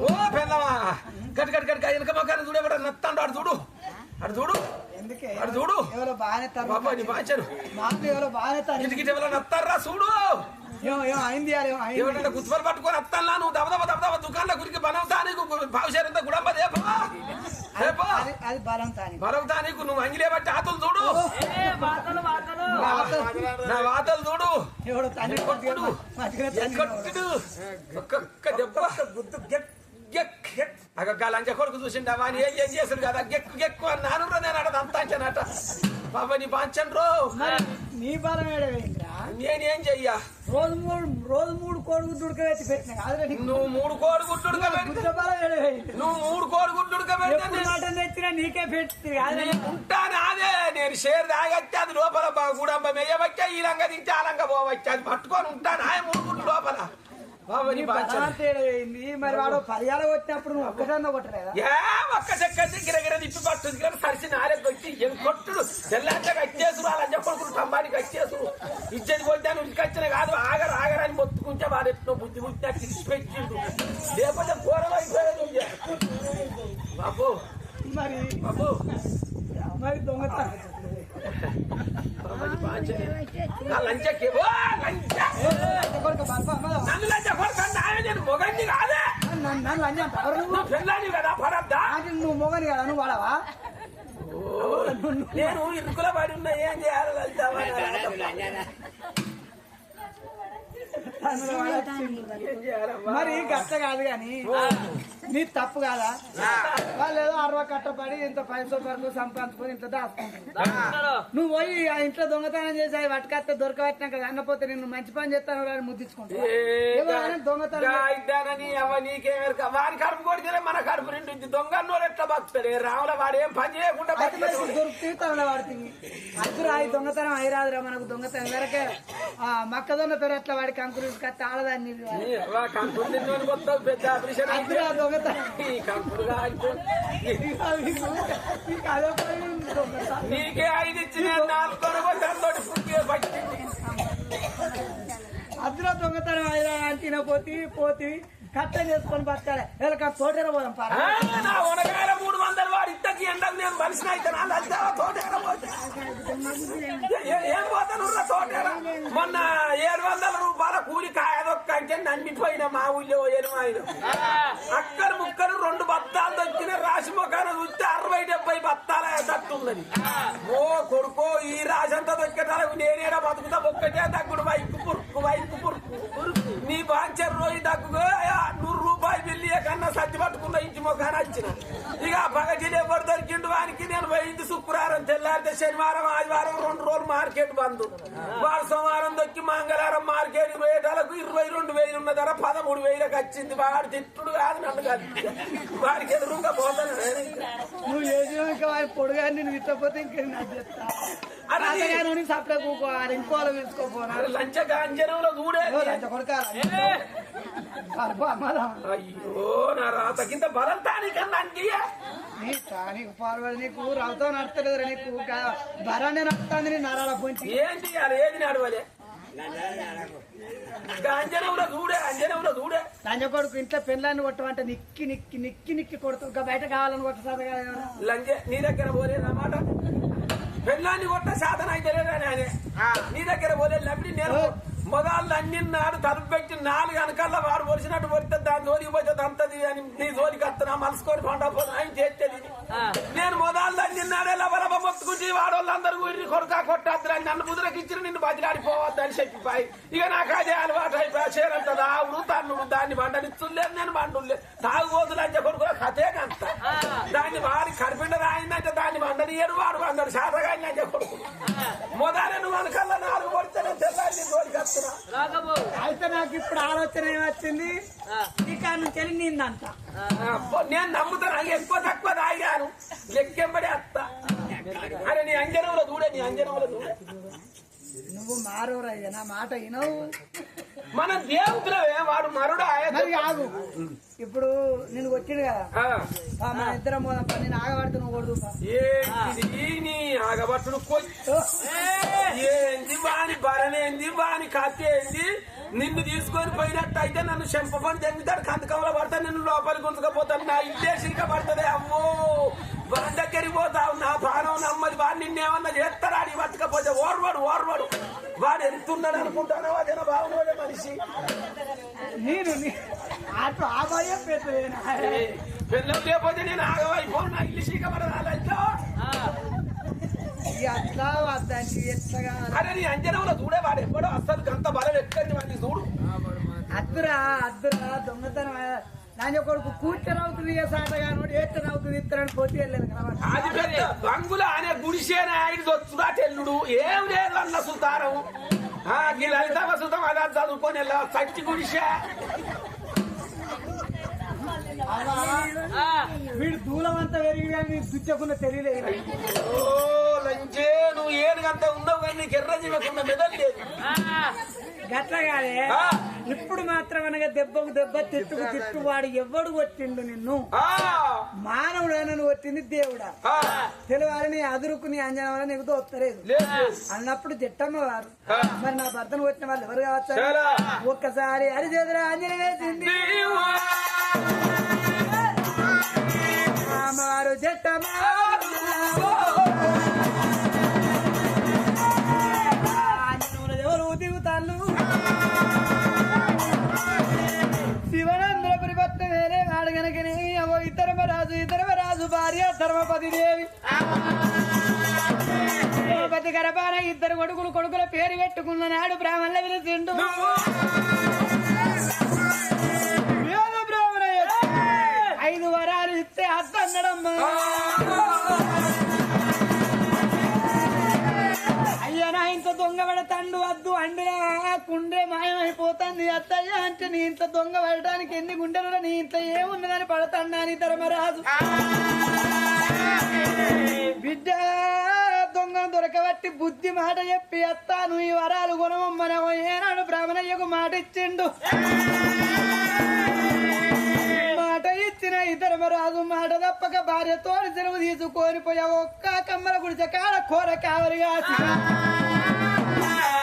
ఓ పెళ్ళవా గట్టి గట్టి గట్టి వెనక మొక్కని చూడు ఎవడ నత్తాడు అడు చూడు. అడు చూడు. ఎందుకే? అటు చూడు. ఎవరో బాగానే బాబా నీ బాచారు మాకు ఎవరో బాగానే తరు ఇంటికి ఎవరైనా నత్తారా చూడు. అయింది పట్టుకొని వస్తాను నువ్వు దబదబ దబదబ దుకాణంలో గురికి బలవుతా నీకు భవిష్యత్తు గుడంబ దేపా రేపా అది బలం తాని బలవుతా నీకు నువ్వు అంగిలే బట్టి ఆతులు చూడు. నా వాతలు చూడు. ఎవడో తండ్రి కొట్టుడు కొట్టుడు లంచ కొడుకు చూసిండా వాని ఏం ఏం చేశాడు కదా? గెక్కు గెక్కు అని నాను నేను అడది అంత అంచనట బాబా నీ పంచన్ రో. నీ బలం నేనేం చెయ్యా? రోజు మూడు రోజు మూడు కోడుగు దుడకబెట్టి పెట్టిన నువ్వు మూడు కోడి ఏడవేంద్ర? నువ్వు మూడు కోడి తెచ్చినా నీకే పెట్టి ఉంటాను అదే నేను షేర్ తాగచ్చే అది లోపల గుడంబ మెయ్యవచ్చా ఈ లంగ తింటే ఆ లంగ పోవచ్చా. అది పట్టుకొని ఉంటాను ఆయన మూడు గుడ్డు లోపల. మరి వాడు పర్యాలు వచ్చినప్పుడు నువ్వు ఒక్కటన్నా కొట్టలేదా? ఏ ఒక్క చెక్క గిరగిర తిప్పి పట్టు గిర సరిసి నాలుగు వచ్చి ఏం కొట్టుడు? తెల్లాక వచ్చేసు వాళ్ళ చెప్పడుకుడు స్తంభానికి వచ్చేసు ఇచ్చేది పోతాను ఇంటికి వచ్చిన కాదు ఆగరు ఆగరు అని మొత్తుకుంటే వాడు ఎట్లా బుద్ధి బుద్ధి తీసి పెట్టిండు. లేకపోతే ఘోరం అయిపోయేది. బాబు మరి బాబు. మరి దొంగతనం. లంచకి లంచ కొడుకు బల్ప అమ్మదా. నన్ను లంచ కొడుకంటే ఆయన నేను మొగండి కాదే అంటావా? పెళ్ళాని కదా పడద్దా? అంటే నువ్వు మొగని కదా నువ్వు వాడవా? నేను ఇరుకుల పడి ఉన్నా ఏం చేయాలి? మరి గట్ట కాదు కానీ నీ తప్పు కాదా? వాళ్ళు ఏదో అరవై కట్టపడి ఇంత పైసలు వరకు సంపాదించుకొని ఇంత దాచుకుంటారు నువ్వు పోయి ఆ ఇంట్లో దొంగతనం చేసి అవి పట్టుకొస్తే దొరకబట్టినాక అన్నపోతే నిన్ను మంచి పని చేస్తాను అని ముద్దించుకుంటా ఎవరైనా దొంగతనం వారి కడుపు కొడితేనే మన కడుపు నిండి దొంగ నోరు ఎట్లా బతుకుతాడు? రాముల వాడు ఏం పని చేయకుండా. దొరికితే తమలో పడుతుంది అద్దురా ఈ దొంగతనం అయిరాదురా మనకు దొంగతనం వరకే. ఆ మక్కదొన్న పేరు అట్లా వాడికి అంకులు తీసుకొస్తే ఆడదాన్ని పెద్ద నీకే ఐదు ఇచ్చిన నాలుగు తోటి దొంగతనం అయినా అంటిన పోతే పోతి. కట్టం చేసుకొని బతకాలి. వీళ్ళకి తోటర పోదాం పారా. నా ఉనగాయల మూడు వందలు వాడు ఇంతకి ఎండకు నేను మనిషిని అయితే నా లంచావా తోటేర పోతే. ఏం పోతాను తోటేర? మొన్న ఏడు వందల రూపాయల కూలి కాయదొక్క అంటే నన్నిపోయిన మా ఊళ్ళో ఎనుమాయిన అక్కరు ముక్కరు రెండు బత్తాలు దొక్కిన రాసి మొక్కను చూస్తే అరవై డెబ్బై బత్తాల తట్టుందని ఓ కొడుకో ఈ రాసి అంతా దొక్కేటాలకు నేనేడా బతుకుతా? ఒక్కటే తగ్గుడు వైపు పురుకు వైపు పురుకు పురుకు బాంచర్ రోజు దగ్గు నూరు రూపాయలు వెళ్ళి కన్నా సర్ది పట్టుకున్న ఇంటి మొఖాన వచ్చిన. ఇక పగటిలు ఎవరు దొరికిండు వానికి నేను పోయింది శుక్రవారం తెల్లారితే శనివారం ఆదివారం రెండు రోజులు మార్కెట్ బంద్. వాడు సోమవారం దొక్కి మంగళవారం మార్కెట్ పోయేటలకు ఇరవై రెండు వేలు ఉన్న ధర పదమూడు వేలకు వచ్చింది. వాడు తిట్టుడు కాదు నన్ను కాదు. వాడికి ఎదురుగా పోతాను. నువ్వు ఏది ఇంకా వారి పొడుగా నేను విట్టపోతే ఇంకా అతగాను సప్లై కూకోవాలి ఇంకో వాళ్ళు తీసుకోపోనా మరి లంచ గాంజనంలో చూడే అయ్యో నా రాత కింద బలం తానికన్నా అంటియా నీకు పార్వతి నీకు రావుతో నడతలేదు నీకు. బరాన్ని నడుతుంది నీ నరాల పొంచి. ఏం చేయాలి ఏది నడవలే అంజనంలో చూడే అంజనంలో చూడే లంజ కొడుకు ఇంట్లో పెళ్ళాన్ని కొట్టమంటే నిక్కి నిక్కి నిక్కి నిక్కి కొడుతు బయట కావాలని కొట్టసాది కదా లంజే నీ దగ్గర పోలేదు అన్నమాట పెళ్ళాన్ని కొట్ట సాధన అయితే ఆయన నీ దగ్గర పోలేదు లేకపోతే నేను. మొదళ్ళు అన్ని నాడు తలుపు పెట్టి నాలుగు వెనకాల వాడు పొడిచినట్టు పొడితే దాని జోలికి పోతే అంతది అని నీ జోలికి వస్తున్నా మలుసుకొని పండపోతే ఆయన చేసేది నేను మొదళ్ళు అన్ని నాడే లబలబ మొత్తుకుంటే వాడోళ్ళందరూ ఊరి కొడుకా కొట్టద్దు అని నన్ను ముద్రకి ఇచ్చిన నిన్ను బదిలాడిపోవద్దు అని చెప్పిపోయి. ఇక నాకు అదే అలవాటు అయిపోయి చేరంత రావుడు తన్నుడు దాన్ని బండనిచ్చులేదు నేను బండులే. తాగుబోతులు అని కొడుకు కథే కంత దాన్ని వాడి కడిపిండ రాయిందంటే దాన్ని బండనియడు వాడు బండడు. శాతగాని అయితే నాకు ఇప్పుడు ఆలోచన ఏమొచ్చింది? ఇక నుంచి అబ్బో, నేను నమ్ముతాను. అది ఎక్కువ తక్కువ తాగాను. లెక్కెంబడి అత్త. అరే నీ అంజనంలో చూడే నీ అంజనంలో చూడే నువ్వు మారవరయ్య నా మాట వినవు. మన దేవుతులవే వాడు మరుడు ఆగు. ఇప్పుడు నేను వచ్చిండు కదా. మన ఇద్దరం నేను ఆగబడితే నువ్వు నీ ఆగబట్టుడు ఏంది వాని బరనేంది వాని కత్తి ఏంది నిన్ను తీసుకొని పోయినట్టు అయితే నన్ను చెంపపని తెంగుతాడు కందకంలో పడతా నిన్ను లోపలికి ఉంచకపోతాను నా ఇల్లే పడుతుంది అమ్మో వాడి దగ్గరికి పోతావు నా ప్రాణం నమ్మది వాడు నిన్నేమన్నా చేస్తారా అని బతకపోతే ఓర్వాడు ఓర్వాడు. వాడు ఎంతున్నాడు అనుకుంటానో అదేనా బాగున్నాడే మనిషి. నేను అటు ఆ భయం పెట్టలేనా పిల్లలు లేకపోతే నేను ఆగమైపోను నా ఇల్లు అట్లా వద్దండి ఎట్లా అరే నీ అంజనంలో చూడే వాడు ఎప్పుడో అసలు గంత బలం ఎక్కడిని వాడిని చూడు. అద్దురా అద్దురా దొంగతనం. నాన్న కొడుకు కూర్చొని అవుతుంది ఏ సాటగానోడు ఏత్తన అవుతుంది ఇత్తనని పోటీ వెళ్ళలేదు అది పెద్ద బంగుల అనే గుడిసేన ఆయన వచ్చుడా తెల్లుడు ఏం లేదు అన్న సుతారం. ఆ, ఈ లలితమ్మ సుతం అలా చదువుకొని వెళ్ళా సచ్చి గుడిసే. వీడు దూలం అంతా పెరిగి కానీ దుచ్చకుండా తెలియలేదు నువ్వు ఏనుగంత ఉన్నావు కానీ నీకు ఎర్ర జీవకుండా మెదలు లేదు. గట్ల కాదే ఆ, ఇప్పుడు మాత్రం అనగా దెబ్బకు దెబ్బ తిట్టుకు తిట్టు వాడు ఎవడు కొట్టిండు నిన్ను? మానవుడు నన్ను కొట్టింది దేవుడా? తెలివారిని అదురుకుని అంజనం వల్ల నీకు తోస్తలేదు లేదు అన్నప్పుడు జట్టమ్మ వారు. మరి నా భర్తను కొట్టిన వాళ్ళు ఎవరు కావచ్చు. ఒక్కసారి హరిచేతుల ఆంజనేయ వేసింది నీవా. అమ్మవారు జట్టమ్మ భర్త వేరే వాడు గనకనే అవో ఇతరమ రాజు ఇతరమ రాజు భార్య ధర్మపతి దేవి. ధర్మపతి గరపాన ఇద్దరు కొడుకులు కొడుకుల పేరు పెట్టుకున్న నాడు బ్రాహ్మణుల వినిచిండు ఐదు వరాలు ఇస్తే అత్త అన్నడమ్మా అయ్యా నా ఇంత దొంగ పడతాండు కుండే మాయమైపోతుంది అత్తయ్య అంటే నీ ఇంత దొంగ పడటానికి ఎన్ని గుండెలు నీ ఇంత ఏమున్నదని పడతాండా అని ధర్మరాజు. బిడ్డ దొంగ దొరకబట్టి బుద్ధి మాట చెప్పి అత్తాను ఈ వరాలు గుణమమ్మన ఏనాడు బ్రాహ్మణయ్యకు మాట ఇచ్చిండు. మాట ఇచ్చిన ఈ ధర్మరాజు మాట తప్పక భార్యతో సెలవు తీసుకొని పోయా ఒక్క కమ్మల గుడిచ కాడ కూర కావలిగా.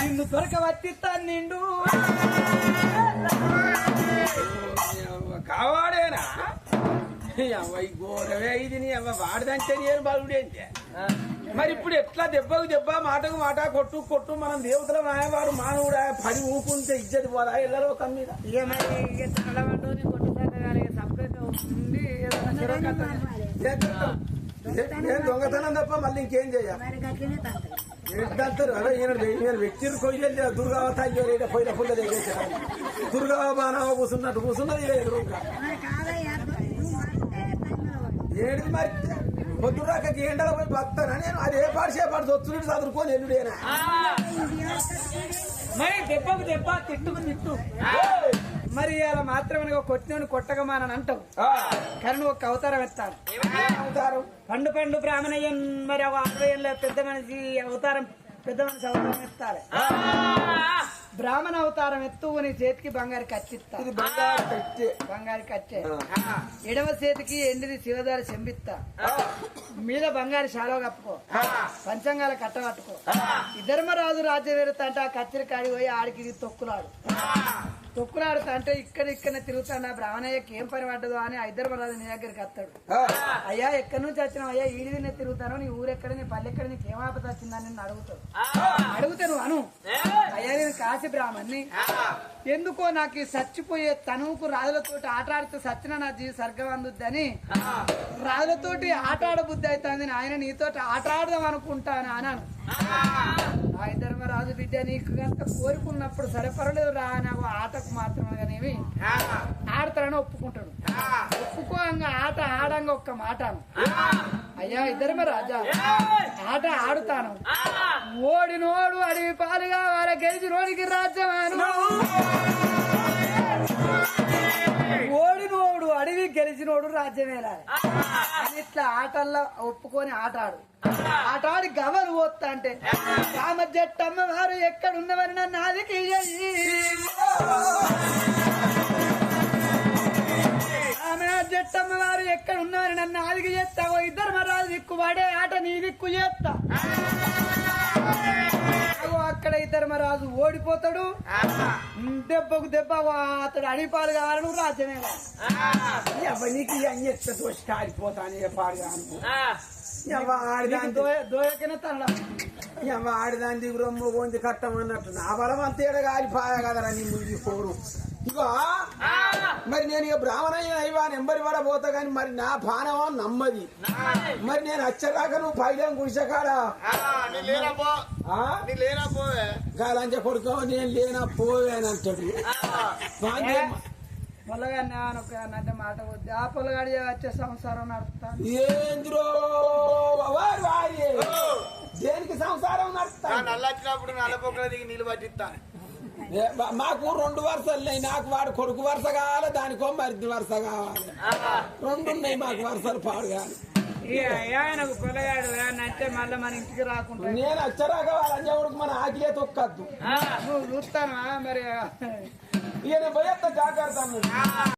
నిన్ను దొరకబట్టిస్తా నిండు కావాడేనా? అవ్వ ఘోరమే ఇది నీ అవ్వ. వాడదంటే నేను బలుడేంటే మరి ఇప్పుడు ఎట్లా దెబ్బకు దెబ్బ మాటకు మాట కొట్టు కొట్టు మనం దేవతల నాయవాడు మానవుడా పడి ఊకుంటే ఇజ్జతి పోదా? ఇళ్ళలో ఒక మీద. ఇక నేను దొంగతనం తప్ప మళ్ళీ ఇంకేం చేయాలి? ఏంటంటారు అదే ఈయన ఈయన వ్యక్తిని కొయ్యలే దుర్గావతాయి పోయిన పుల్ల దగ్గర దుర్గా బాణవ కూర్చున్నట్టు కూర్చున్నది ఈడ ఎదురుగా. ఏడు మరి? పొద్దురాక ఎండలో పోయి బతానా నేను అది ఏ పాడు చేపాడు చొచ్చుడు చదువుకొని ఎల్లుడేనా మరి దెబ్బకు దెబ్బ తిట్టుకు తిట్టు. మరి అలా మాత్రమే కొట్టినోని కొట్టకమానని అంటావు. కానీ నువ్వు ఒక అవతారం ఎత్తాను అవుతారు? పండు పండు బ్రాహ్మణయ్యన్ మరి ఆ అరవై ఏళ్ళ పెద్ద మనిషి అవతారం పెద్ద మనిషి అవతారం ఎత్తాలి. బ్రాహ్మణ అవతారం ఎత్తు నీ చేతికి బంగారు కచ్చిస్తా బంగారు కచ్చే ఎడమ చేతికి ఎండిది శివదారి చెంబిత్తా మీద బంగారు శాలో కప్పుకో. పంచంగాల కట్ట పట్టుకో ఇద్దరమరాజు రాజ్యం వెళుతా అంటే ఆ కచ్చరి కాడి పోయి ఆడికి తొక్కులాడు. తొక్కులాడుతా అంటే ఇక్కడ ఇక్కడ తిరుగుతాడు. ఆ బ్రాహ్మణయ్యకి ఏం పని పడ్డదో అని ఇద్దరమరాజు నీ దగ్గరికి వస్తాడు. అయ్యా ఎక్కడి నుంచి వచ్చినావు? అయ్యా ఈడి నేను తిరుగుతాను నీ ఊరెక్కడ నీ పల్లె ఎక్కడ నీకు ఏం ఆపద వచ్చిందని నిన్ను అడుగుతాడు. అడుగుతా నువ్వు అను. అయ్యా నేను కాశీ బ్రాహ్మణ్ణి. ఎందుకో నాకు ఈ చచ్చిపోయే తనువుకు రాజులతోటి ఆట ఆడితే సచ్చిన నా జీవి స్వర్గం అందుద్దని రాజులతోటి ఆట ఆడబుద్ధి అవుతుంది. ఆయన నీతోటి ఆట ఆడదాం అనుకుంటాను అన్నాను. ఆ ఇద్దరు రాజు బిడ్డ నీకు కనుక కోరుకున్నప్పుడు సరే పర్వాలేదు రా నాకు ఆటకు మాత్రమే కానీ ఆడతానని ఒప్పుకుంటాడు. ఒప్పుకోంగా ఆట ఆడంగా ఒక్క మాట. అయ్యా ఇద్దరమే రాజా ఆట ఆడుతాను. ఓడినోడు అడివి పాలుగా వార గెలిచినోడికి రాజ్యమాను. ఓడినోడు అడవి గెలిచినోడు రాజ్యమేలాలి. అని ఇట్లా ఆటల్లో ఒప్పుకొని ఆట ఆడు. ఆట ఆడి గవలు పోతా అంటే రామ జట్టమ్మ వారు ఎక్కడున్నవని నన్ను ఆదికి ఆమె జట్టమ్మ వారు ఎక్కడ ఉన్నవారు నన్ను ఆదికి చేస్తావో ఇద్దరు మరాలు దిక్కు వాడే ఆట నీ దిక్కు చేస్తా అక్కడ ధర్మరాజు ఓడిపోతాడు. దెబ్బకు దెబ్బ అతడు అడిపాలు కావాలి నువ్వు రాజ్యమే నీకు ఎట్లా దోషి ఎవ నీకు ఆడిదాని దోయ- దోయకనే తనడం? ఎవ ఆడిదాని దిగు రొమ్ము కొంచె కట్టమన్నట్టు నా బలం అంతేడ కాలిపోయా కదరా నీ ముందు పోరు. ఇగో మరి నేను ఇక బ్రాహ్మణయ్య అయ్యా నెంబరి వడ పోతా కానీ మరి నా పానమా నమ్మది. మరి నేను వచ్చాక నువ్వు పైలం పోవే. గాలంచ కొడుకో నేను లేనా పోవేనంటాడు వాంగే- పొలగా అంటే మాట వద్దు. ఆ పొలగాడి వచ్చే సంసారం నడుపుతాను ఏంద్రో వారి వారి? దేనికి సంసారం నా నడుస్తాను నల్ల వచ్చినప్పుడు నల్ల పొక్కల దిగి నీళ్ళు పట్టిస్తా. ఏ, మా- మాకు రెండు వరుసలు ఉన్నాయి. నాకు వాడు కొడుకు వరుస కావాలి దానికో మరిది వరుస కావాలి. రెండు ఉన్నాయి మాకు వరుసలు పాడు కాదు. ఆయనకు పొలగాడు నచ్చే మళ్ళీ మన ఇంటికి రాకుండా నేను అచ్చరాక వాళ్ళ అంజవుడికి మన ఆకిలే తొక్కద్దు. నువ్వు చూస్తానా మరి? ఇక నేను పోయేస్తా జాగ్రత్త